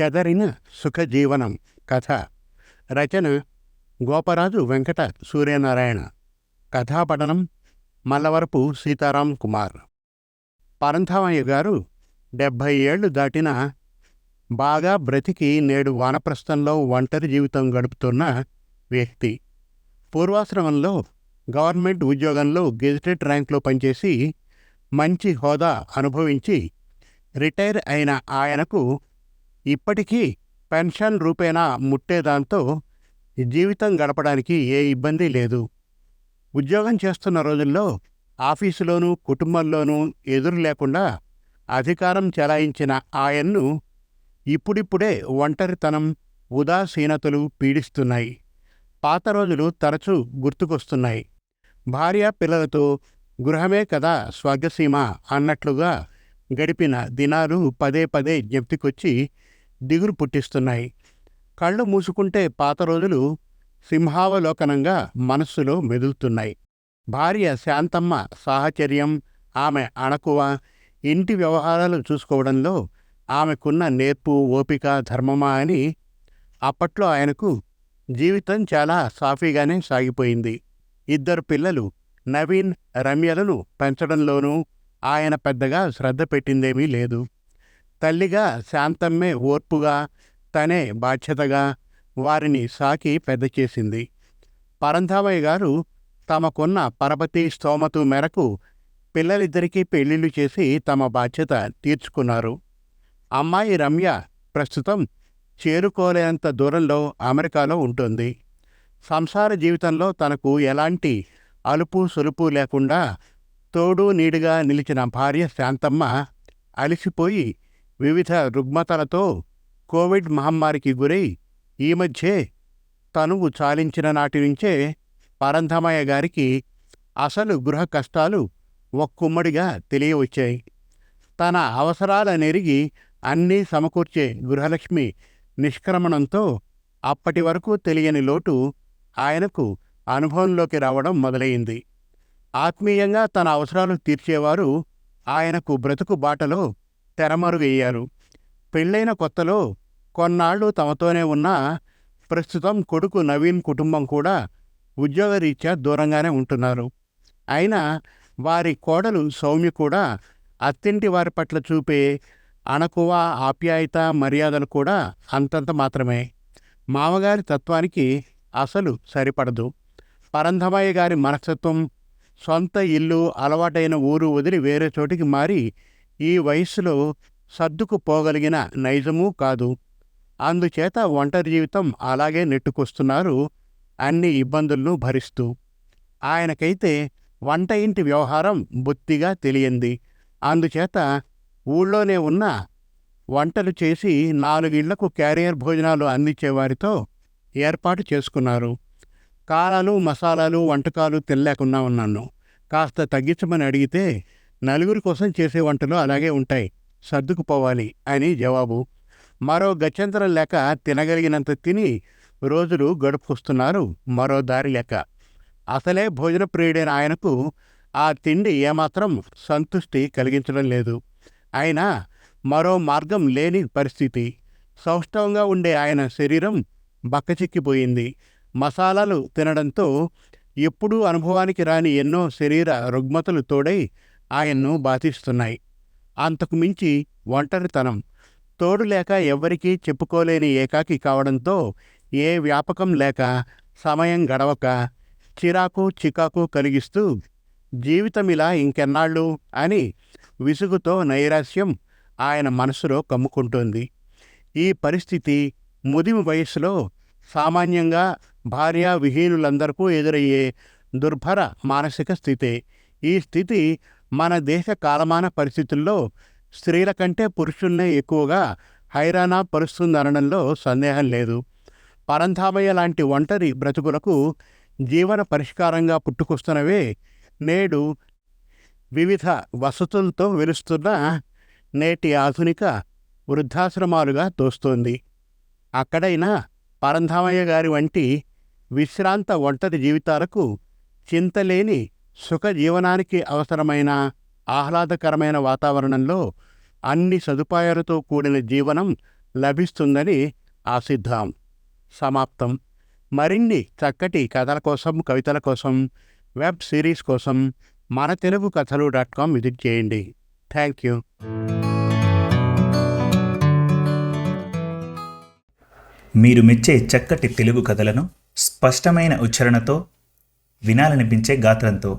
చెదరిన సుఖజీవనం కథ. రచన గోపరాజు వెంకట సూర్యనారాయణ. కథాపఠనం మల్లవరపు సీతారాం కుమార్. పరంధామయ్య గారు డెబ్భై ఏళ్ళు దాటిన బాగా బ్రతికి నేడు వానప్రస్థంలో ఒంటరి జీవితం గడుపుతున్న వ్యక్తి. పూర్వాశ్రమంలో గవర్నమెంట్ ఉద్యోగంలో గెజిటెడ్ ర్యాంక్లో పనిచేసి మంచి హోదా అనుభవించి రిటైర్ అయిన ఆయనకు ఇప్పటికీ పెన్షన్ రూపేణా ముట్టేదాంతో జీవితం గడపడానికి ఏ ఇబ్బంది లేదు. ఉద్యోగం చేస్తున్న రోజుల్లో ఆఫీసులోనూ కుటుంబంలోనూ ఎదురు లేకుండా అధికారం చెలాయించిన ఆయన్ను ఇప్పుడిప్పుడే ఒంటరితనం ఉదాసీనతలు పీడిస్తున్నాయి. పాత రోజులు తరచూ గుర్తుకొస్తున్నాయి. భార్య పిల్లలతో గృహమే కదా స్వర్గసీమ అన్నట్లుగా గడిపిన దినాలు పదే పదే జ్ఞప్తికొచ్చి దిగులు పుట్టిస్తున్నాయి. కళ్ళు మూసుకుంటే పాత రోజులు సింహావలోకనంగా మనస్సులో మెదులుతున్నాయి. భార్య శాంతమ్మ సాహచర్యం ఆమె అణకువ ఇంటి వ్యవహారాలు చూసుకోవడంలో ఆమెకున్న నేర్పు ఓపిక ధర్మమా అని అప్పట్లో ఆయనకు జీవితం చాలా సాఫీగానే సాగిపోయింది. ఇద్దరు పిల్లలు నవీన్ రమ్యలను పెంచడంలోనూ ఆయన పెద్దగా శ్రద్ధ పెట్టిందేమీ లేదు. తల్లిగా శాంతమ్మే ఓర్పుగా తనే బాధ్యతగా వారిని సాకి పెద్ద చేసింది. పరంధామయ్య గారు తమకున్న పరపతి స్తోమతు మేరకు పిల్లలిద్దరికీ పెళ్ళిళ్ళు చేసి తమ బాధ్యత తీర్చుకున్నారు. అమ్మాయి రమ్య ప్రస్తుతం చేరుకోలేనంత దూరంలో అమెరికాలో ఉంటుంది. సంసార జీవితంలో తనకు ఎలాంటి అలుపు సులుపు లేకుండా తోడు నీడుగా నిలిచిన భార్య శాంతమ్మ అలిసిపోయి వివిధ రుగ్మతలతో కోవిడ్ మహమ్మారికి గురై ఈ మధ్యే తనువు చాలించిన నాటి నుంచే పరంధమయ్య గారికి అసలు గృహ కష్టాలు ఒక్కుమ్మడిగా తెలియవచ్చాయి. తన అవసరాల నెరిగి అన్నీ సమకూర్చే గృహలక్ష్మి నిష్క్రమణంతో అప్పటి వరకు తెలియని లోటు ఆయనకు అనుభవంలోకి రావడం మొదలైంది. ఆత్మీయంగా తన అవసరాలు తీర్చేవారు ఆయనకు బ్రతుకు బాటలో తెరమరుగయ్యారు. పెళ్ళైన కొత్తలో కొన్నాళ్ళు తమతోనే ఉన్న ప్రస్తుతం కొడుకు నవీన్ కుటుంబం కూడా ఉద్యోగరీత్యా దూరంగానే ఉంటున్నారు. అయినా వారి కోడలు సౌమ్య కూడా అత్తింటి వారి పట్ల చూపే అణకువ ఆప్యాయత మర్యాదలు కూడా అంతంత మాత్రమే. మామగారి తత్వానికి అసలు సరిపడదు. పరంధమయ్య గారి మనస్తత్వం సొంత ఇల్లు అలవాటైన ఊరు వదిలి వేరే చోటికి మారి ఈ వయస్సులో సర్దుకుపోగలిగిన నైజమూ కాదు. అందుచేత ఒంటరి జీవితం అలాగే నెట్టుకొస్తున్నారు అన్ని ఇబ్బందులను భరిస్తూ. ఆయనకైతే వంట ఇంటి వ్యవహారం బొత్తిగా తెలియంది. అందుచేత ఊళ్ళోనే ఉన్న వంటలు చేసి నాలుగిళ్ళకు క్యారియర్ భోజనాలు అందించేవారితో ఏర్పాటు చేసుకున్నారు. కారాలు మసాలాలు వంటకాలు తినలేకున్నా ఉన్నాను. కాస్త తగ్గించమని అడిగితే నలుగురి కోసం చేసే వంటలు అలాగే ఉంటాయి. సర్దుకుపోవాలి అని జవాబు. మరో గత్యంతరం లేక తినగలిగినంత తిని రోజులు గడుపుకొస్తున్నారు మరో దారి లేక. అసలే భోజన ప్రియుడైన ఆయనకు ఆ తిండి ఏమాత్రం సంతృష్టి కలిగించడం లేదు. అయినా మరో మార్గం లేని పరిస్థితి. సౌష్ఠవంగా ఉండే ఆయన శరీరం బక్కచిక్కిపోయింది. మసాలాలు తినడంతో ఎప్పుడూ అనుభవానికి రాని ఎన్నో శరీర రుగ్మతలు తోడై ఆయన్ను బాధిస్తున్నాయి. అంతకు మించి ఒంటరితనం. తోడు లేక ఎవ్వరికీ చెప్పుకోలేని ఏకాకి కావడంతో ఏ వ్యాపకం లేక సమయం గడవక చిరాకు చికాకు కలిగిస్తూ జీవితమిలా ఇంకెన్నాళ్ళు అని విసుగుతో నైరాస్యం ఆయన మనసులో కమ్ముకుంటుంది. ఈ పరిస్థితి ముదిమి వయస్సులో సామాన్యంగా భార్యా విహీనులందరికీ ఎదురయ్యే దుర్భర మానసిక స్థితే. ఈ స్థితి మన దేశ కాలమాన పరిస్థితుల్లో స్త్రీల కంటే పురుషుల్నే ఎక్కువగా హైరానా పరుస్తుందనడంలో సందేహం లేదు. పరంధామయ్య లాంటి ఒంటరి బ్రతుకులకు జీవన పరిష్కారంగా పుట్టుకొస్తున్నవే నేడు వివిధ వసతులతో వెలుస్తున్న నేటి ఆధునిక వృద్ధాశ్రమాలుగా తోస్తోంది. అక్కడైనా పరంధామయ్య గారి వంటి విశ్రాంత ఒంటరి జీవితాలకు చింతలేని సుఖజీవనానికి అవసరమైన ఆహ్లాదకరమైన వాతావరణంలో అన్ని సదుపాయాలతో కూడిన జీవనం లభిస్తుందని ఆశిద్దాం. సమాప్తం. మరిన్ని చక్కటి కథల కోసం కవితల కోసం వెబ్ సిరీస్ కోసం మన తెలుగు కథలు డాట్ కామ్ విజిట్ చేయండి. Thank you. మీరు మెచ్చే చక్కటి తెలుగు కథలను స్పష్టమైన ఉచ్చారణతో వినాలనిపించే గాత్రంతో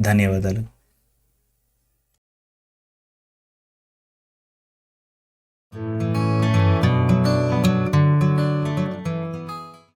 ధన్యవాదాలు.